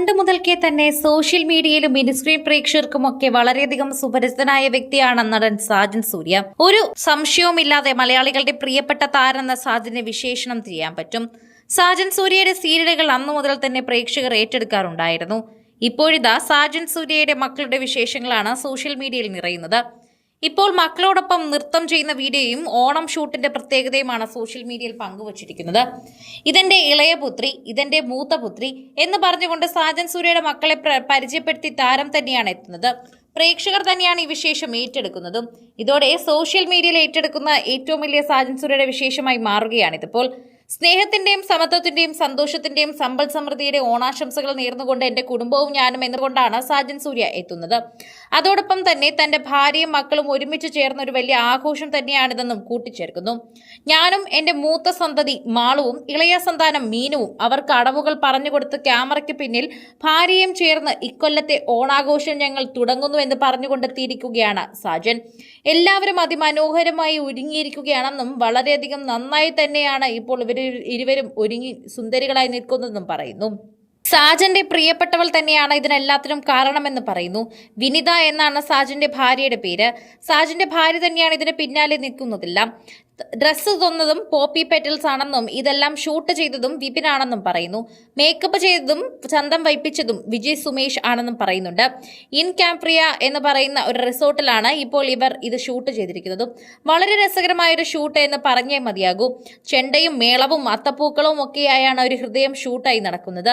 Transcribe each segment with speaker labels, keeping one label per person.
Speaker 1: പണ്ട് മുതൽക്കേ തന്നെ സോഷ്യൽ മീഡിയയിലും മിനിസ്ക്രീൻ പ്രേക്ഷകർക്കുമൊക്കെ വളരെയധികം സുപരിചിതനായ വ്യക്തിയാണ് നടൻ സാജൻ സൂര്യ. ഒരു സംശയവുമില്ലാതെ മലയാളികളുടെ പ്രിയപ്പെട്ട താരെന്ന സാജനെ വിശേഷണം ചെയ്യാൻ പറ്റും. സാജൻ സൂര്യയുടെ സീരിയലുകൾ അന്നു മുതൽ തന്നെ പ്രേക്ഷകർ ഏറ്റെടുക്കാറുണ്ടായിരുന്നു. ഇപ്പോഴിതാ സാജൻ സൂര്യയുടെ മക്കളുടെ വിശേഷങ്ങളാണ് സോഷ്യൽ മീഡിയയിൽ നിറയുന്നത്. ഇപ്പോൾ മക്കളോടൊപ്പം നൃത്തം ചെയ്യുന്ന വീഡിയോയും ഓണം ഷൂട്ടിന്റെ പ്രത്യേകതയുമാണ് സോഷ്യൽ മീഡിയയിൽ പങ്കുവച്ചിരിക്കുന്നത്. ഇതെന്റെ ഇളയ പുത്രി ഇതെന്റെ മൂത്ത പുത്രി എന്ന് പറഞ്ഞുകൊണ്ട് സാജൻ സൂര്യയുടെ മക്കളെ പരിചയപ്പെടുത്തി താരം തന്നെയാണ് എത്തുന്നത്. പ്രേക്ഷകർ തന്നെയാണ് ഈ വിശേഷം ഏറ്റെടുക്കുന്നതും. ഇതോടെ സോഷ്യൽ മീഡിയയിൽ ഏറ്റെടുക്കുന്ന ഏറ്റവും വലിയ സാജൻ സൂര്യയുടെ വിശേഷമായി മാറുകയാണിതിപ്പോൾ. സ്നേഹത്തിന്റെയും സമത്വത്തിന്റെയും സന്തോഷത്തിന്റെയും സമ്പൽ സമൃദ്ധിയുടെ ഓണാശംസകൾ നേർന്നുകൊണ്ട് എന്റെ കുടുംബവും ഞാനും എന്നുകൊണ്ടാണ് സാജൻ സൂര്യ എത്തുന്നത്. അതോടൊപ്പം തന്നെ തന്റെ ഭാര്യയും മക്കളും ഒരുമിച്ച് ചേർന്ന ഒരു വലിയ ആഘോഷം തന്നെയാണിതെന്നും കൂട്ടിച്ചേർക്കുന്നു. ഞാനും എന്റെ മൂത്ത സന്തതി മാളുവും ഇളയ സന്താനം മീനുവും അവർക്ക് അടവുകൾ പറഞ്ഞുകൊടുത്ത് ക്യാമറയ്ക്ക് പിന്നിൽ ഭാര്യയും ചേർന്ന് ഇക്കൊല്ലത്തെ ഓണാഘോഷം ഞങ്ങൾ തുടങ്ങുന്നു എന്ന് പറഞ്ഞുകൊണ്ട് എത്തിയിരിക്കുകയാണ് സാജൻ. എല്ലാവരും അതിമനോഹരമായി ഒരുങ്ങിയിരിക്കുകയാണെന്നും വളരെയധികം നന്നായി തന്നെയാണ് ഇപ്പോൾ ഇവർ ഇരുവരും ഒരുങ്ങി സുന്ദരികളായി നിൽക്കുന്നതെന്നും പറയുന്നു. സാജന്റെ പ്രിയപ്പെട്ടവൾ തന്നെയാണ് ഇതിനെല്ലാത്തിനും കാരണമെന്ന് പറയുന്നു. വിനിത എന്നാണ് സാജന്റെ ഭാര്യയുടെ പേര്. സാജന്റെ ഭാര്യ തന്നെയാണ് ഇതിന് പിന്നാലെ നിൽക്കുന്നതെല്ലാം. ഡ്രസ്സ് തന്നതും പോപ്പി പെറ്റൽസ് ആണെന്നും ഇതെല്ലാം ഷൂട്ട് ചെയ്തതും വിപിനാണെന്നും പറയുന്നു. മേക്കപ്പ് ചെയ്തതും ചന്തം വയ്പ്പിച്ചതും വിജയ് സുമേഷ് ആണെന്നും പറയുന്നുണ്ട്. ഇൻ ക്യാംപ്രിയ എന്ന് പറയുന്ന ഒരു റിസോർട്ടിലാണ് ഇപ്പോൾ ഇവർ ഇത് ഷൂട്ട് ചെയ്തിരിക്കുന്നത്. വളരെ രസകരമായ ഒരു ഷൂട്ട് എന്ന് പറഞ്ഞേ മതിയാകൂ. ചെണ്ടയും മേളവും അത്തപ്പൂക്കളവും ഒക്കെയായാണ് ഒരു ഹൃദയം ഷൂട്ടായി നടക്കുന്നത്.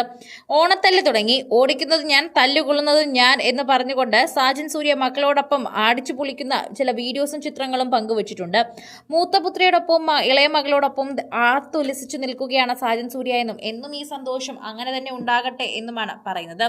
Speaker 1: ഓണത്തല്ല് തുടങ്ങി. ഓടിക്കുന്നത് ഞാൻ തല്ലുകൊള്ളുന്നത് ഞാൻ എന്ന് പറഞ്ഞുകൊണ്ട് സാജൻ സൂര്യ മക്കളോടൊപ്പം ആടിച്ചു പൊളിക്കുന്ന ചില വീഡിയോസും ചിത്രങ്ങളും പങ്കുവച്ചിട്ടുണ്ട്. മൂത്ത പുത്രിയോടൊപ്പം ഇളയ മകളോടൊപ്പം ആർത്തുലസിച്ചു നിൽക്കുകയാണ് സാജൻ സൂര്യ എന്നും എന്നും ഈ സന്തോഷം അങ്ങനെ തന്നെ ഉണ്ടാകട്ടെ എന്നുമാണ് പറയുന്നത്.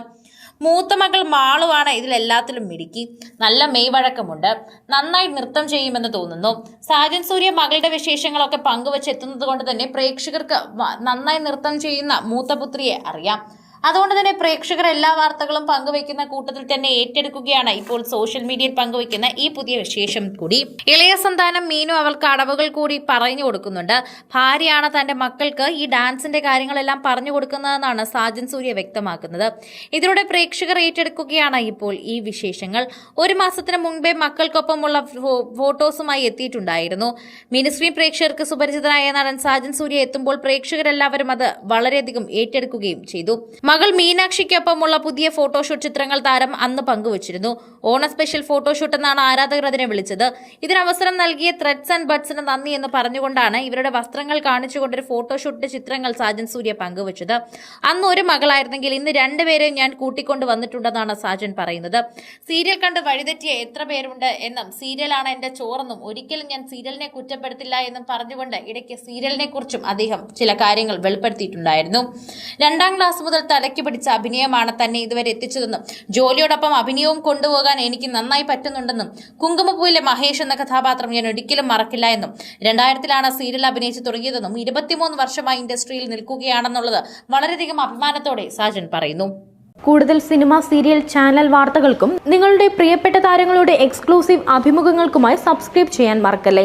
Speaker 1: മൂത്ത മകൾ മാളുവാണ് ഇതിലെല്ലാത്തിലും മിടുക്കി. നല്ല മെയ്വഴക്കമുണ്ട്. നന്നായി നൃത്തം ചെയ്യുമെന്ന് തോന്നുന്നു. സാജൻ സൂര്യ മകളുടെ വിശേഷങ്ങളൊക്കെ പങ്കുവച്ചെത്തുന്നത് കൊണ്ട് തന്നെ പ്രേക്ഷകർക്ക് നന്നായി നൃത്തം ചെയ്യുന്ന മൂത്തപുത്രിയെ അറിയാം. അതുകൊണ്ട് തന്നെ പ്രേക്ഷകർ എല്ലാ വാർത്തകളും പങ്കുവെക്കുന്ന കൂട്ടത്തിൽ തന്നെ ഏറ്റെടുക്കുകയാണ്. ഇപ്പോൾ സോഷ്യൽ മീഡിയയിൽ പങ്കുവെക്കുന്ന ഈ പുതിയ വിശേഷം കൂടി. ഇളയ സന്താനം മീനു അവൾക്ക് അടവുകൾ കൂടി പറഞ്ഞു കൊടുക്കുന്നുണ്ട്. ഭാര്യയാണ് തന്റെ മക്കൾക്ക് ഈ ഡാൻസിന്റെ കാര്യങ്ങളെല്ലാം പറഞ്ഞു കൊടുക്കുന്നതെന്നാണ് സാജൻ സൂര്യ വ്യക്തമാക്കുന്നത്. ഇതിലൂടെ പ്രേക്ഷകർ ഏറ്റെടുക്കുകയാണ് ഇപ്പോൾ ഈ വിശേഷങ്ങൾ. ഒരു മാസത്തിന് മുൻപേ മക്കൾക്കൊപ്പമുള്ള ഫോട്ടോസുമായി എത്തിയിട്ടുണ്ടായിരുന്നു. മിനിസ്ക്രീൻ പ്രേക്ഷകർക്ക് സുപരിചിതനായ നടൻ സാജൻ സൂര്യ എത്തുമ്പോൾ പ്രേക്ഷകരെല്ലാവരും അത് വളരെയധികം ഏറ്റെടുക്കുകയും ചെയ്തു. മകൾ മീനാക്ഷിക്കൊപ്പമുള്ള പുതിയ ഫോട്ടോഷൂട്ട് ചിത്രങ്ങൾ താരം അന്ന് പങ്കുവച്ചിരുന്നു. ഓണ സ്പെഷ്യൽ ഫോട്ടോഷൂട്ട് എന്നാണ് ആരാധകർ അതിനെ വിളിച്ചത്. ഇതിന് അവസരം നൽകിയ ത്രെഡ്സ് ആൻഡ് ബഡ്സിന് നന്ദി എന്ന് പറഞ്ഞുകൊണ്ടാണ് ഇവരുടെ വസ്ത്രങ്ങൾ കാണിച്ചുകൊണ്ടൊരു ഫോട്ടോഷൂട്ടിന്റെ ചിത്രങ്ങൾ സാജൻ സൂര്യ പങ്കുവച്ചത്. അന്ന് ഒരു മകളായിരുന്നെങ്കിൽ ഇന്ന് രണ്ടുപേരെയും ഞാൻ കൂട്ടിക്കൊണ്ട് വന്നിട്ടുണ്ടെന്നാണ് സാജൻ പറയുന്നത്. സീരിയൽ കണ്ട് വഴിതെറ്റിയ എത്ര പേരുണ്ട് എന്നും സീരിയലാണ് എന്റെ ചോറെന്നും ഒരിക്കലും ഞാൻ സീരിയലിനെ കുറ്റപ്പെടുത്തില്ല എന്നും പറഞ്ഞുകൊണ്ട് ഇടയ്ക്ക് സീരിയലിനെ കുറിച്ചും അദ്ദേഹം ചില കാര്യങ്ങൾ വെളിപ്പെടുത്തിയിട്ടുണ്ടായിരുന്നു. രണ്ടാം ക്ലാസ് മുതൽ തലയ്ക്ക് പിടിച്ച അഭിനയമാണ് തന്നെ ഇതുവരെ എത്തിച്ചതെന്നും ജോലിയോടൊപ്പം അഭിനയവും കൊണ്ടുപോകാൻ എനിക്ക് നന്നായി പറ്റുന്നുണ്ടെന്നും കുങ്കുമപ്പൂവിലെ മഹേഷ് എന്ന കഥാപാത്രം ഞാൻ ഒരിക്കലും മറക്കില്ല എന്നും രണ്ടായിരത്തിലാണ് സീരിയൽ അഭിനയിച്ച് തുടങ്ങിയതെന്നും ഇരുപത്തിമൂന്ന് വർഷമായി ഇൻഡസ്ട്രിയിൽ നിൽക്കുകയാണെന്നുള്ളത് വളരെയധികം അഭിമാനത്തോടെ സാജൻ പറയുന്നു.
Speaker 2: കൂടുതൽ സിനിമ സീരിയൽ ചാനൽ വാർത്തകൾക്കും നിങ്ങളുടെ പ്രിയപ്പെട്ട താരങ്ങളുടെ എക്സ്ക്ലൂസീവ് അഭിമുഖങ്ങൾക്കുമായി സബ്സ്ക്രൈബ് ചെയ്യാൻ മറക്കല്ലേ?